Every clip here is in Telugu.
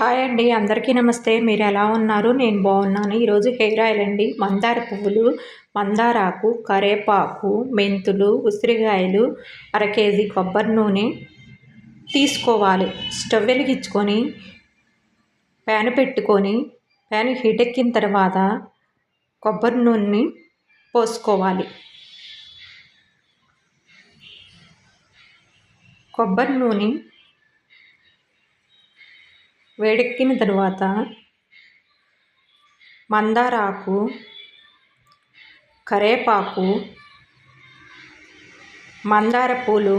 హాయ్ అండి అందరికీ నమస్తే. మీరు ఎలా ఉన్నారు? నేను బాగున్నాను. ఈరోజు హెయిర్ ఆయిల్ అండి. మందార పువ్వులు మందారాకు కరేపాకు మెంతులు ఉసిరికాయలు అర కేజీ కొబ్బరి నూనె తీసుకోవాలి. స్టవ్ వెలిగించుకొని ప్యాన్ పెట్టుకొని ప్యాన్ హీట్ ఎక్కిన తర్వాత కొబ్బరి నూనెని పోసుకోవాలి. కొబ్బరి నూనె వేడెక్కిన తరువాత మందారాకు కరేపాకు మందార పూలు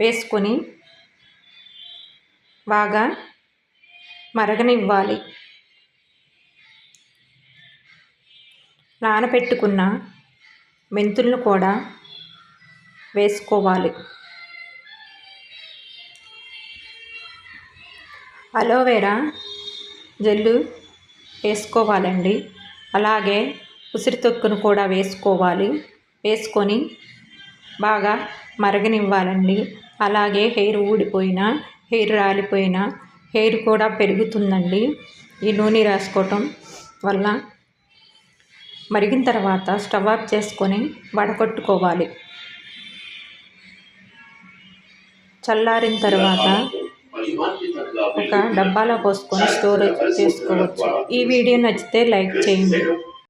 వేసుకొని బాగా మరగనివ్వాలి. నానబెట్టుకున్న మెంతులను కూడా వేసుకోవాలి. అలోవెరా జెల్లు వేసుకోవాలండి. అలాగే ఉసిరి తొక్కును కూడా వేసుకోవాలి. వేసుకొని బాగా మరగనివ్వాలండి. అలాగే హెయిర్ ఊడిపోయిన హెయిర్ రాలిపోయిన హెయిర్ కూడా పెరుగుతుందండి. ఈ నూనె రాసుకోవటం వల్ల మరిగిన తర్వాత స్టవ్ ఆఫ్ చేసుకొని వడకొట్టుకోవాలి. చల్లారిన తర్వాత ఒక డబ్బాలో పోసుకొని స్టోరేజ్ చేసుకోవచ్చు. ఈ వీడియో నచ్చితే లైక్ చేయండి.